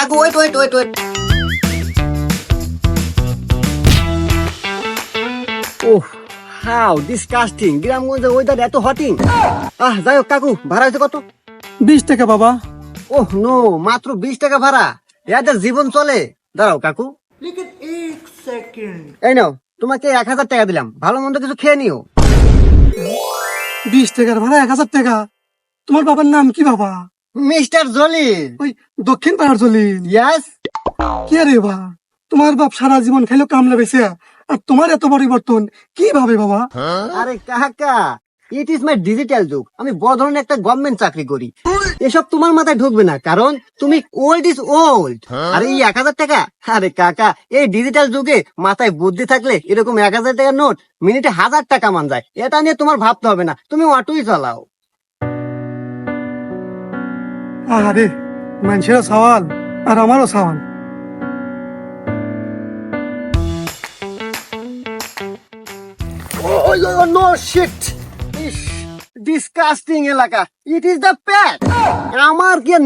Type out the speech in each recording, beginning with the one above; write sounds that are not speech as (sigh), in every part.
কাকু wait wait wait wait. Oh how disgusting গ্রামগঞ্জে weather এত হটিং আহ যাই হোক কাকু ভাড়া হয়েছে কত? বিশ টাকা বাবা। ওহ নো মাত্র বিশ টাকা ভাড়া। এদের জীবন চলে। দাঁড়াও কাকু। এই নাও তোমাকে এক হাজার টাকা দিলাম। ভালো মন্দ কিছু খেয়ে নিও। বিশ টাকার ভাড়া এক হাজার টাকা। তোমার বাবার নাম কি বাবা? মিস্টার জলিল। ওই দক্ষিণ পাড়ার জলিল। ইয়াস কে রে বা তোমার বাপ সারা জীবন খাইলো কামলা বেছে আর তোমার এত পরিবর্তন কীভাবে বাবা? আরে কাকা ইট ইজ মাই ডিজিটাল যুগ। আমি বড় ধরনের একটা গভর্নমেন্ট চাকরি করি। এসব তোমার মাথায় ঢুকবে না কারণ তুমি ওল্ড ইজ ওল্ড আরে এই এক হাজার টাকা? আরে কাকা এই ডিজিটাল যুগে মাথায় বুদ্ধি থাকলে এরকম এক হাজার টাকার নোট মিনিটে হাজার টাকা মান যায়। এটা নিয়ে তোমার ভাবতে হবে না। তুমি অটোই চালাও। আরে মানুষেরও সওয়াল আর আমারও সওয়াল।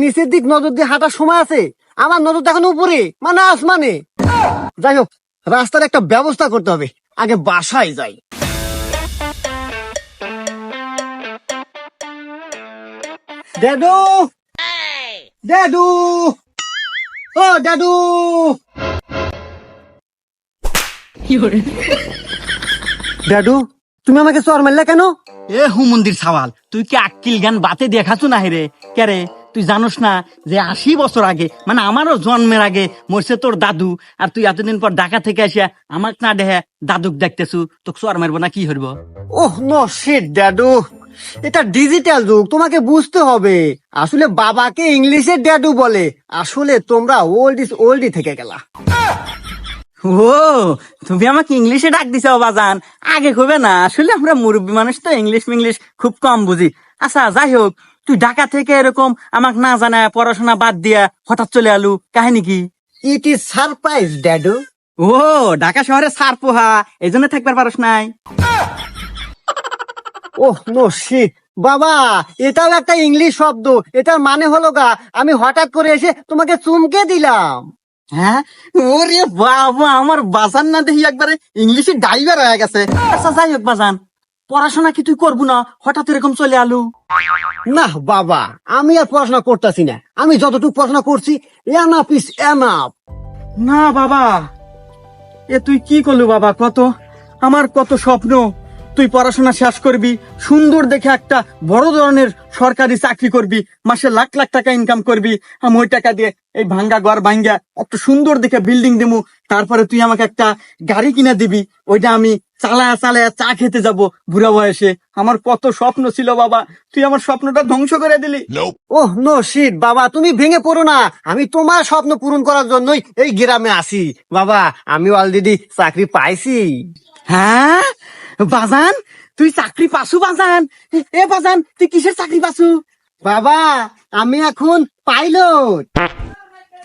নিচের দিক নজর দিয়ে হাঁটার সময় আছে? আমার নজর এখন উপরে মানে আসমানে। যাই হোক, রাস্তার একটা ব্যবস্থা করতে হবে। আগে বাসায় যাই। ড্যাডু ড্যাডু! ও ড্যাডু! ড্যাডু তুমি আমাকে চর মারলে কেন? এ হুমন্দির সওয়াল তুই কি আক্কিল জ্ঞান বাতে দেখাচ্ছ না রে? কেরে তুই জানোস না যে আশি বছর আগে মানে আমারও জন্মের আগে মরছে তোর দাদু আর তুই এতদিন পর ঢাকা থেকে আসিয়া আমাক না দেহে দাদুক দেখতেছু তোকে চর মারবো না কি হইব? ওহ নো শিট ড্যাডু। এটা ডিজিটাল যুগ তোমাকে বুঝতে হবে। আসলে বাবাকে ইংলিশে ড্যাডু বলে। আসলে তোমরা ওল্ড ইজ ওল্ডই থেকে গেলা। ও তুমি আমাকে ইংলিশে ডাক দিছো বাজান। আগে কবে না আসলে আমরা মুরব্বী মানুষ তো ইংলিশ মিংলিশ খুব কম বুঝি। আচ্ছা যাই হোক তুই ঢাকা থেকে এরকম আমাক না জানায় পড়াশোনা বাদ দিয়া হঠাৎ চলে আলু। কাহিনী কি? ইট ইজ সারপ্রাইজ ড্যাডু। ও ঢাকা শহরে সার পোহা এই জন্য থাকবার পারস নাই। Oh no shit. বাবা এটাও একটা ইংলিশ শব্দ। এটার মানে হলো গা আমি হঠাৎ করে এসে তোমাকে চুমকে দিলাম। হ্যাঁ? ওরে বাবা আমার বাজান না দেখি একবারে ইংলিশে ড্রাইভার হয়ে গেছে। আচ্ছা যাই হোক বাজান পড়াশোনা কি তুই করব না? হঠাৎ এরকম চলে আলু। না বাবা আমি আর পড়াশোনা করতেছি না। আমি যতটুকু পড়াশোনা করছি এনাফ ইস এনাফ না বাবা এ তুই কি করলু বাবা কত? আমার কত স্বপ্ন। তুই পড়াশোনা শেষ করবি সুন্দর দেখে একটা বড় ধরনের সরকারি চাকরি করবি মাসে লাখ লাখ টাকা ইনকাম করবি আমি ওই টাকা দিয়ে এই ভাঙ্গা ঘর ভাঙ্গা একটা সুন্দর দেখে বিল্ডিং দিমু তারপরে তুই আমাকে একটা গাড়ি কিনে দিবি ওইটা আমি চালায়া চালায়া চা খেতে যাব বুড়া বয়সে। আমার কত স্বপ্ন ছিল বাবা তুই আমার স্বপ্নটা ধ্বংস করে দিলি। ওহ নো শিট বাবা তুমি ভেঙে পড়ো না। আমি তোমার স্বপ্ন পূরণ করার জন্যই এই গ্রামে আসি। বাবা আমি অলরেডি চাকরি পাইছি। হ্যাঁ? বাজান, তুই চাকরি পাসু বাজান? এ বাজান, তুই কিসের চাকরি পাসু? বাবা, আমি এখন পাইলট।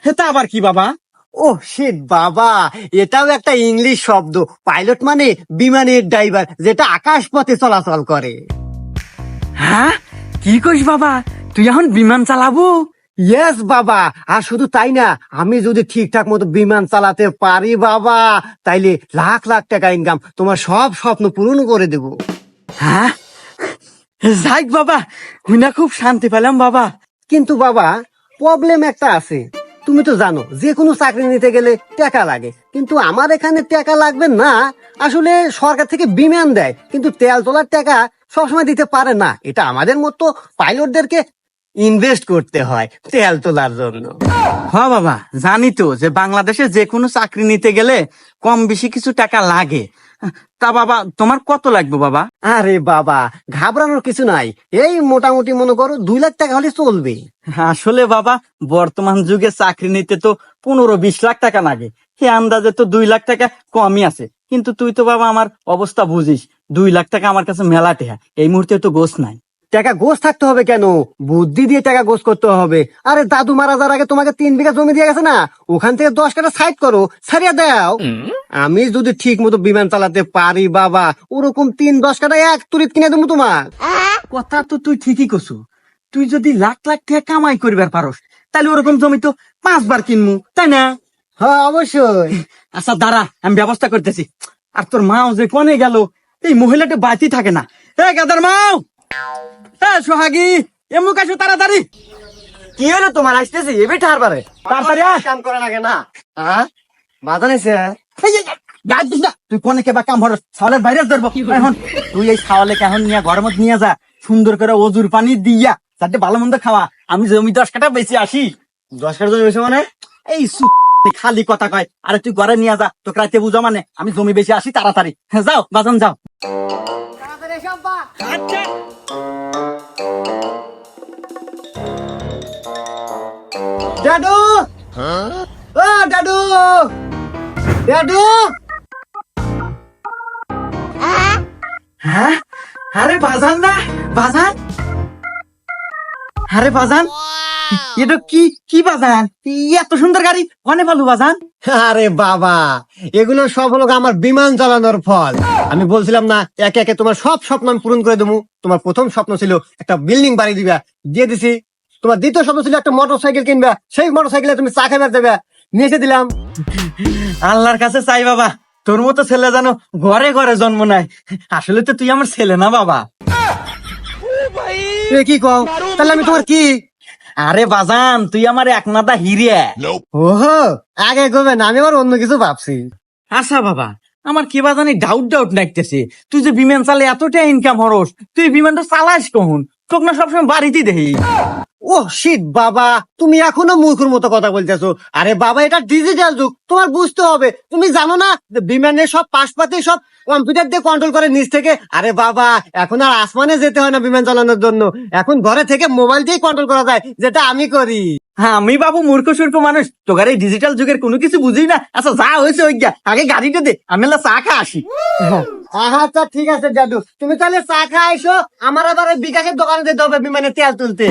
এটা আবার কি বাবা? ও শিট বাবা, এটাও একটা ইংলিশ শব্দ। পাইলট মানে বিমানের ড্রাইভার, যেটা আকাশ পথে চলাচল করে। হ্যাঁ? কি কইস বাবা? তুই এখন বিমান চালাবো? ইয়েস বাবা। আর শুধু তাই না আমি যদি ঠিকঠাক মতো বিমান চালাতে পারি বাবা তাইলে লাখ লাখ টাকা ইনকাম তোমার সব স্বপ্ন পূরণ করে দেব। হ্যাঁ? যাই বাবা হুইনা খুব শান্তি পেলাম বাবা। কিন্তু বাবা প্রবলেম একটা আছে। তুমি তো জানো যে কোনো চাকরি নিতে গেলে টাকা লাগে। কিন্তু আমার এখানে টাকা লাগবে না। আসলে সরকার থেকে বিমান দেয় কিন্তু তেল তোলার টাকা সবসময় দিতে পারে না। এটা আমাদের মতো পাইলটদেরকে ইনভেস্ট করতে হয় তেল তোলার জন্য। হ্যাঁ বাবা জানি তো যে বাংলাদেশে যে কোনো চাকরি নিতে গেলে কম বেশি কিছু টাকা লাগে। তা বাবা তোমার কত লাগবে বাবা? আরে বাবা ঘাবড়ানোর কিছু নাই। এই মোটামুটি মনে করো দুই লাখ টাকা হলে চলবে। আসলে বাবা বর্তমান যুগে চাকরি নিতে তো পনেরো বিশ লাখ টাকা লাগে। সে আন্দাজে তো দুই লাখ টাকা কমই আছে। কিন্তু তুই তো বাবা আমার অবস্থা বুঝিস। দুই লাখ টাকা আমার কাছে মেলা টেহা এই মুহূর্তে তো গোছ নাই। টাকা গোছ থাকতে হবে কেন? বুদ্ধি দিয়ে টাকা গোছ করতে হবে। আরে দাদু মারা যাওয়ার আগে তোমাকে তিন বিঘা জমি দিয়ে গেছে না? ওখান থেকে দশ কাটা সাইড করো ছাড়িয়ে দাও। আমি যদি ঠিক মতো বিমান চালাতে পারি বাবা ওরকম তিন দশ কাটা এক তুরিত কিনে দেবো তোমার। কথা তো তুই ঠিকই কছু তুই যদি লাখ লাখ টাকা কামাই করিবার পারস তাহলে ওরকম জমি তো পাঁচবার কিনমু তাই না? হ্যাঁ অবশ্যই। আচ্ছা দাঁড়া আমি ব্যবস্থা করতেছি। আর তোর মাও যে কনে গেল এই মহিলাটা বাতি থাকে না। এ গাদার মাও! এ সোহাগী এমুক আসো তাড়াতাড়ি। কি হলো তোমার? আসতেছি। এবে ঠারবারে তাড়াতাড়ি আয়। কাম করে লাগে না। হ্যাঁ বাধা নিছে। তুই কোনে কেবা কাম ছাওয়ালের বাইরে ধরবো। এখন তুই এই ছাওয়ালে নিয়ে ঘরের মধ্যে নিয়ে যা। সুন্দর করে অজুর পানি দিয়া। যাতে ভালো মন্দ খাওয়া। আমি জমি দশ কাটা বেশি আসি। দশ কাটা জমি বেশি মানে? এই সু- খালি কথা কয়। আরে তুই ঘরে নিয়ে যা। তোকে রাতে বুঝা মানে। আমি জমি বেশি আসি তাড়াতাড়ি। হ্যাঁ, যাও বাজান যাও। আচ্ছা। দাদু! ও দাদু! দাদু! হ্যাঁ? আরে বাজান না বাজান! আরে বাজান! এটা কি কি বাজান? এত সুন্দর গাড়ি কনে পালু বাজান! আরে বাবা এগুলো সব হলো আমার বিমান চালানোর ফল। আমি বলছিলাম না একে একে তোমার সব স্বপ্ন আমি পূরণ করে দেবো। তোমার প্রথম স্বপ্ন ছিল একটা বিল্ডিং বাড়ি দিবা। দিয়ে দিছি তোমার দ্বিতীয় স্বপ্ন ছিল একটা মোটর সাইকেল কিনবা। সেই মোটর সাইকেলে তুমি চা খাবার দেবে নিয়ে এসে দিলাম। আল্লাহর কাছে চাই বাবা। তোর মতো ছেলে জানো ঘরে ঘরে জন্ম নাই আসলে তো তুই আমার ছেলে না বাবা। কি কও? তাহলে আমি তোমার কি? আরে বাজান তুই আমার এক নাদা হিরে ওহো আগে গবে না আমি আবার অন্য কিছু ভাবছি। আচ্ছা বাবা আমার কি বা জানি ডাউট ডাউট লাগতেছে তুই যে বিমান চালে এতটা ইনকাম হরস তুই বিমানটা চালাস কখন? তোকে না সবসময় বাড়িতে দেখি। ও শীত বাবা তুমি এখনও মূর্খের মতো কথা বলতেছো। আরে বাবা এটা ডিজিটাল যুগ তোমার বুঝতে হবে। তুমি জানো না বিমানের সব পাশপাতি সব কম্পিউটার দিয়ে কন্ট্রোল করে নিচ থেকে। আরে বাবা এখন আর আসমানে যেতে হয় না বিমান চালানোর জন্য। এখন ঘরে থেকে মোবাইল দিয়ে কন্ট্রোল করা যায় যেটা আমি করি। হ্যাঁ আমি বাবু মূর্খ সূর্খ মানুষ। তোকার এই ডিজিটাল যুগের কোনো কিছু বুঝি না। আচ্ছা যা হয়েছে ওই আগে গাড়িটা দে আমি চা খা আসি। আচ্ছা ঠিক আছে জাদু। তুমি তাহলে চা খা আইসো আমার আবার বিকাশের দোকানে যেতে হবে বিমানে তেল তুলতে।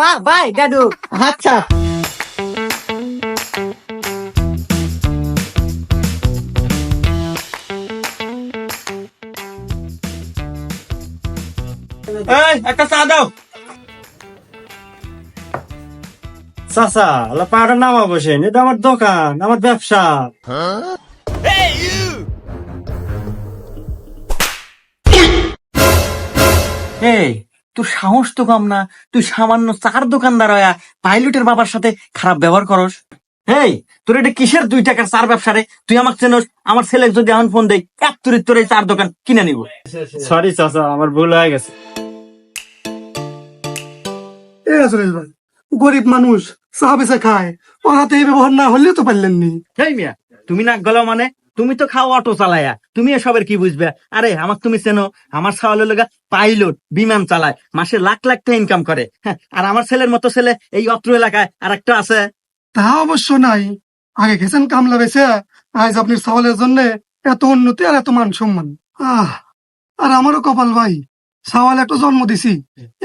যাওয়া বাই দাদু। আচ্ছা। এই একটা চা দাও। চাচা আল্লাহ পাহাড়ের নামা বসেন এটা আমার দোকান আমার ব্যবসা। এই তোর সাহস তো কম না তুই সামান্য চার দোকানদার হয়া পাইলটের বাবার সাথে খারাপ ব্যবহার করস। এই তোর এটা কিসের দুই টাকার চার ব্যবসা রে? তুই আমাকে চেনস আমার ছেলে যদি এখন ফোন দেয় এক তুরির তোর এই চার দোকান কিনে নিব। সরি চাচা আমার ভুল হয়ে গেছে। এ সুরেশ ভাই গরিব মানুষ চা বেচে খায় ওর হাতে এই ব্যবহার না হলেও তো পারলেন নি। হেই মিয়া তুমি না গেলো মানে? তুমি তো খাও অটো চালায়া। তুমি এসবের কি বুঝবে? আরে আমাকে তুমি চেনো আমার ছাওয়ালের লগা পাইলট বিমান চালায় মাসে লাখ লাখ টাকা ইনকাম করে। হ্যাঁ, আর আমার ছেলের মতো ছেলে এই অত্র এলাকায় আর একটা আছে। তা অবশ্য নাই। আগে গেছেন কামলা বেছে আজ আপনি সওয়ালের জন্য এত উন্নতি আর এত মান সম্মান। আহ আর আমারও কপাল ভাই সওয়াল একটা জন্ম দিছি।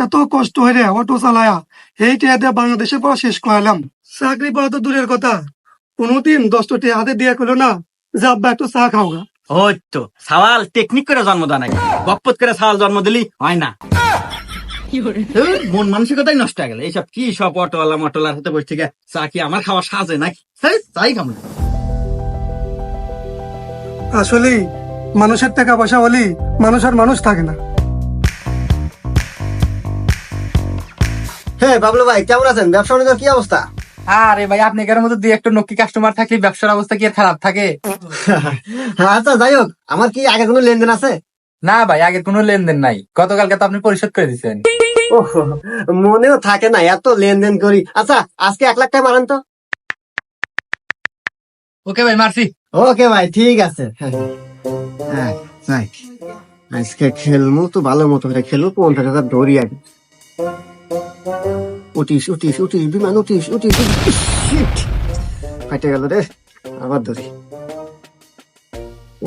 এত কষ্ট হয়ে অটো চালায়া এই টিয়া দিয়ে বাংলাদেশের পড়া শেষ করালাম। চাকরি পাওয়া তো দূরের কথা। কোনোদিন দশটা হাতে দিয়ে করল না যে আব্বা একটু চা খাও গা ওই তো সাওয়াল টেকনিক করে জন্ম দেয় নাকি? গপ্পত করে সাওয়াল জন্ম দিলি হয় না। মন মানসিকতাই নষ্ট হয়ে গেল। এইসব কি সব অটোওয়ালা মটোলার হাতে বসে থেকে চা কি আমার খাওয়া সাজে নাকি? চাই খাম আসলে মানুষের টাকা পয়সা হলে মানুষ আর মানুষ থাকে না। হ্যাঁ বাবলু ভাই কেমন আছেন? ব্যবসা কি অবস্থা? আরে ভাই আপনি এগারোর মতো দুই একটা নক্কি কাস্টমার থাকলে ব্যবসার অবস্থা কি আর খারাপ থাকে? (laughs) আচ্ছা যাই হোক আমার কি আগে কোনো লেনদেন আছে? না ভাই আগের কোনো লেনদেন নাই। গতকালকে তো আপনি পরিশোধ করে দিচ্ছেন মনেও থাকে না এত লেনদেন করি। আচ্ছা আজকে এক লাখ টাকা মারান তো। ওকে ভাই মারছি। ওকে ভাই ঠিক আছে। হ্যাঁ যাই। আজকে খেলমু তো ভালো মতো করে খেলব পঞ্চাশ হাজার ধরি আগে উঠিস উঠিস উঠিস বিমান উঠিস উঠিস! ফাটে গেল রে আবার ধরি।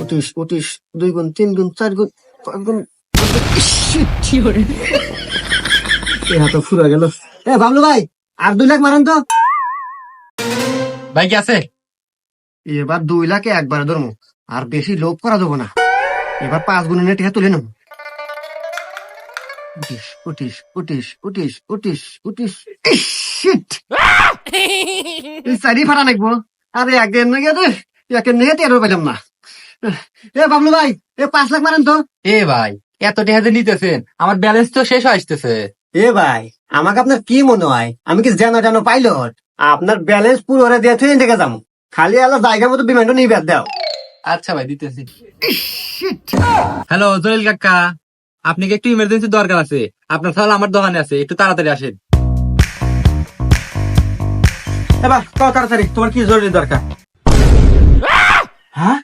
উঠিস উঠিস দুই গুণ তিন গুণ চার গুণ পাঁচ গুণ হাত ফুরা গেল। এ বাবলু ভাই আর দুই লাখ মারান তো। ভাই কি আছে? এবার দুই লাখে একবারে ধরবো আর বেশি লোভ করা দেবো না। এবার পাঁচ গুণের টিকা তুলে নেব। উঠিস উঠিস উঠিস উঠিস উঠিস উঠিস! এই সাইডই ফাটা লাগবো। আরে একদিন না গেছে একের নিয়ে তেরো পেলাম না। এ বাবলু ভাই এ পাঁচ লাখ মারেন তো। এ ভাই এত টাকা যে নিতেছেন আমার ব্যালেন্স তো শেষ হয়ে আসতেছে। এ ভাই আমাকে আপনার কি মনে হয়? আমি কি জানো জানো পাইলট? আপনার ব্যালেন্স পুরো ওরা দিয়ে থুয়ে থেকে যাব। খালি আলো জায়গা মতো বিমানটা নিয়ে দাও। আচ্ছা ভাই দিতেছি। হ্যালো জলিল কাকা। আপনি কি একটু ইমার্জেন্সি দরকার আছে। আপনার তাহলে আমার দোকানে আছে একটু তাড়াতাড়ি আসেন। এবার তাড়াতাড়ি তোমার কি জরুরি দরকার? হ্যাঁ?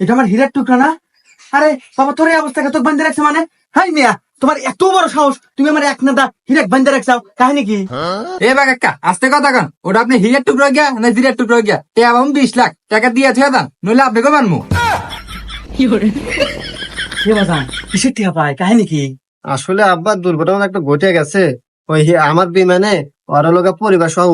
এটা আমার হীরের টুকরা না? আরে বাবা তোর এই অবস্থাকে তোকে বান্ধে রাখছে মানে? হাই মিয়া তোমার এত বড় সাহস তুমি আমার এক নাদা হিরেক বান্ধে রাখছাও কাহিনী কি? এ বা কাকা আস্তে কথা কন ওটা আপনি হিরের টুকরো গিয়া না জিরের টুকরো গিয়া? তে আমি বিশ লাখ টাকা দিয়ে থুয়ে দেন নইলে আপনি কো মানমু কে আসলে আব্বা দুর্ঘটনা একটা ঘটে গেছে। ওই আমার বিমানে পরিবার সহ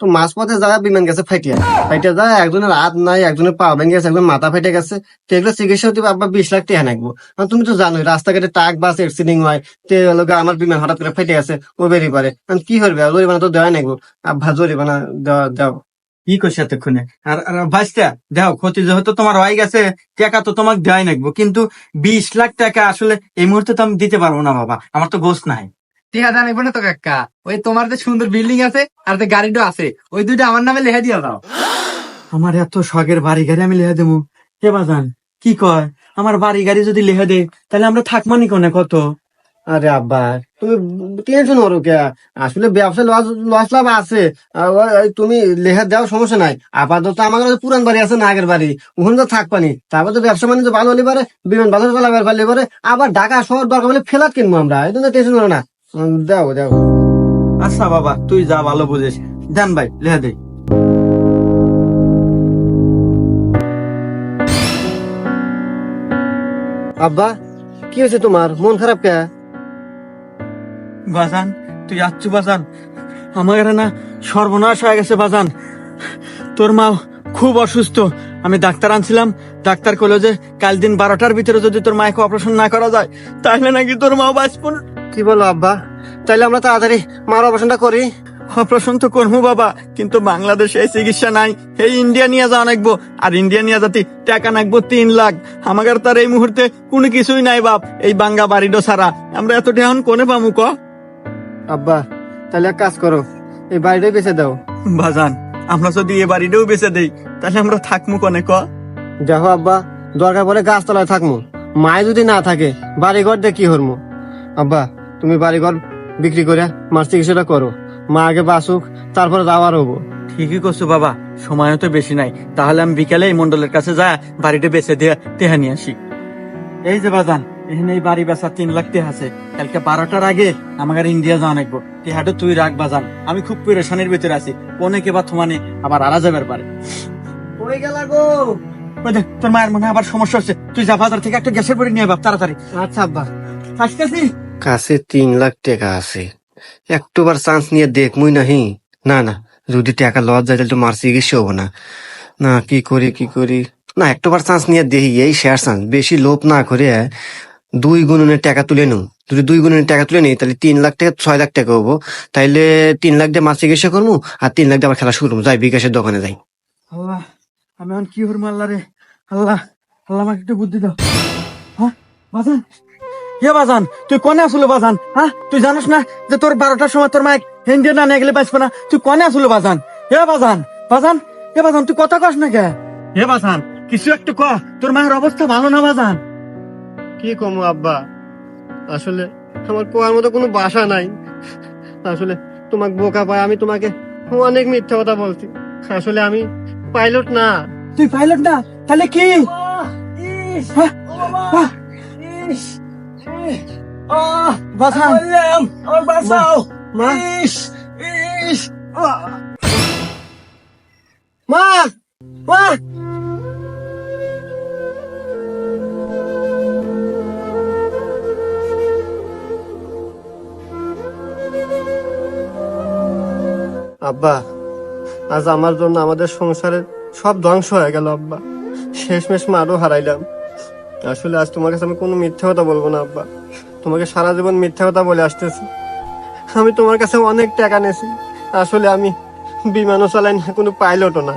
তো মাঝপথে যাওয়া বিমান গেছে, ফাইটিয়া। ফাইটিয়া যায়, একজনের হাত নাই, একজনের পা ভেঙে গেছে একজন মাথা ফেটে গেছে। তো এগুলো চিকিৎসা হতে আব্বা বিশ লাখ টাকা নাকবো। তুমি তো জানোই, রাস্তাঘাটে ট্রাক, বাস অ্যাক্সিডেন্ট হয়। তো লোক আমার বিমান হঠাৎ করে ফেটে গেছে ও বেরিয়ে পারে কি করবে? জরিমানা তো দেওয়া নাকবো। আব্বা জরিমানা দেওয়া দাও কি করছে এতক্ষণে? আর ভাইস্তা দেখো ক্ষতি যেহেতু তোমার হয়ে গেছে টাকা তো তোমাকে দেওয়াই লাগবো। কিন্তু বিশ লাখ টাকা আসলে এই মুহূর্তে তো আমি দিতে পারব না বাবা। আমার তো গোস নাই। টিয়া দেন না তো কাকা। ওই তোমার যে সুন্দর বিল্ডিং আছে আর যে গাড়িটা আছে ওই দুইটা আমার নামে লেখা দিয়ে দাও। আমার এত শখের বাড়ি গাড়ি আমি লেখা দেবো। কে বাজান কি কয়? আমার বাড়ি গাড়ি যদি লেখা দে তাহলে আমরা থাকমানি কোনে কত? আরে আব্বা তুমি টেনশন করো কে? আসলে ব্যবসা লস লস লাভ আছে। তুমি লেখা দেওয়ার সমস্যা নাই। আপাতত আমার কাছে পুরান বাড়ি আছে না আগের বাড়ি। ওখানে তো থাকবানি তারপর তো ব্যবসা বাণিজ্য ভালো হলে পারে বিমান বাজার চালাবার পারলে পারে। আবার ঢাকা শহর দরকার হলে ফেলাত কিনবো আমরা। এই জন্য টেনশন করো না। দাও দাও। আচ্ছা বাবা তুই যা ভালো বুঝিস। দেন ভাই লেখা দে। আব্বা কি হয়েছে তোমার? মন খারাপ কে? বাজান তুই যাচ্ছু বাজান? আমার না সর্বনাশ হয়ে গেছে বাজান। তোর মা খুব অসুস্থ। আমি ডাক্তার আনছিলাম ডাক্তার কইলো যে কাল দিন বারোটার ভিতরে যদি তোর মাকে অপারেশন না করা যায় তাহলে নাকি তোর মা বাঁচব কি বলো আব্বা? তাইলে আমরা তাড়াতাড়ি মার অপারেশনটা করি। অপারেশন তো করব বাবা কিন্তু বাংলাদেশে এই চিকিৎসা নাই। এই ইন্ডিয়া নিয়ে যাওয়া নাকবো আর ইন্ডিয়া নিয়ে যাতে টাকা নাকবো তিন লাখ। আমাদের তার এই মুহূর্তে কোনো কিছুই নাই বাপ এই বাঙ্গা বাড়িটা ছাড়া। আমরা এত এখন কোনে পামু ক? আব্বা তাহলে এক কাজ করো এই বাড়িটাই বেঁচে দাও। বাজান আমরা যদি এ বাড়িটাও বেঁচে দেই তাহলে আমরা থাকমু কনে ক? দেখো আব্বা দরকার পড়ে গাছতলায় থাকমু। মায় যদি না থাকে বাড়িঘর দিয়ে কি হরমু আব্বা তুমি বাড়িঘর বিক্রি করে মার চিকিৎসাটা করো। মা আগে বাসুক তারপরে যাওয়ার হব। ঠিকই করছ বাবা সময়ও তো বেশি নাই। তাহলে আমি বিকেলে এই মন্ডলের কাছে যা বাড়িটা বেঁচে দিয়ে তেহা নিয়ে আসি। এই যে বাজান এখানে এই বাড়ি বেচা তিন লাখ আছে। কালকে বারোটার আগে আমাকে ইন্ডিয়া যাওয়া নাকবো টেহাটা তুই রাখ বাজান। আমি খুব পেরেশানির ভিতরে আছি। কোনে কে বা থমানে আবার আরা যাবার পারে। কই গেলা গো? তোর মায়ের মনে আবার সমস্যা হচ্ছে। তুই যা বাজার থেকে একটা গ্যাসের পরে নিয়ে বাপ তাড়াতাড়ি। আচ্ছা আব্বা। আসতেছি। কাছে তিন লাখ টাকা আছে। একটুবার চান্স নিয়ে দেখ মুই নাহি। না না যদি টাকা লস যায় তাহলে তো মার চিকিৎসা হব না। না কি করি কি করি? না একটুবার চান্স নিয়ে দেখি এই শেয়ার চান্স বেশি লোভ না করে দুই গুণনের টাকা তুলে নেও যদি দুই গুণনের টাকা তুলে নিই, তাহলে তিন লাখ টাকা, ছয় লাখ টাকা হব। তাইলে তিন লাখ দিয়ে মাছ চিকিৎসা করব আর তিন লাখ দিয়ে আবার খেলা শুরু করব যাই, বিকাশের দোকানে যাই। আল্লাহ, আমি এখন কি হরম আল্লাহ রে? আল্লাহ আল্লাহ আমাকে একটু বুদ্ধি দাও। হ্যাঁ বাজান? কে বাজান, তুই কনে আসলো বাজান? হ্যাঁ তুই জানিস না যে তোর বারোটার সময় তোর মাইক হিন্দি না নিয়ে গেলে বাঁচবো না? তুই কনে আসলো বাজান? হে বাজান বাজান হে বাজান, তুই কথা কস না কে? হে বাজান, কিছু একটু ক, তোর মায়ের অবস্থা ভালো না বাজান? কি কমু আব্বা? আসলে আমার কোয়ার মতো কোনো বাসা নাই। আসলে তোমাকে বোকা পায় আমি তোমাকে অনেক মিথ্যা কথা বলছি। আসলে আমি পাইলট না। তুই পাইলট না? তাহলে কি? হ্যাঁ? বাঁচাও। মা! মা! আব্বা, আজ আমার জন্য আমাদের সংসারের সব ধ্বংস হয়ে গেল, আব্বা। শেষমেশ মারও হারাইলাম। আসলে আজ তোমার কাছে আমি কোনো মিথ্যা কথা বলব না, আব্বা। তোমাকে সারা জীবন মিথ্যা কথা বলে আসতেছি। আমি তোমার কাছে অনেক টাকা নিয়েছি। আসলে আমি বিমানও চালাই না কোনো পাইলটও না।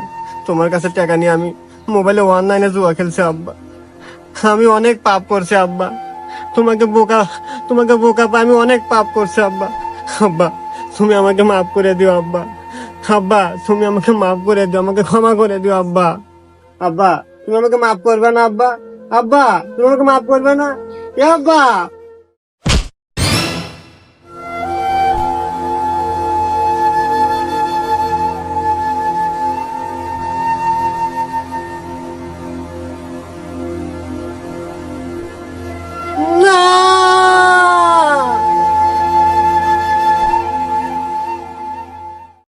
তোমার কাছে টাকা নিয়ে আমি মোবাইলে অনলাইনে জুয়া খেলছি, আব্বা। আমি অনেক পাপ করছি, আব্বা। তোমাকে বোকা তোমাকে বোকা আমি অনেক পাপ করছি, আব্বা। আব্বা, তুমি আমাকে মাফ করে দিও, আব্বা। আব্বা তুমি আমাকে মাফ করে দিও, আমাকে ক্ষমা করে দিও, আব্বা। আব্বা, তুমি আমাকে মাফ করবে না, আব্বা? আব্বা, তুমি আমাকে মাফ করবে না? এ আব্বা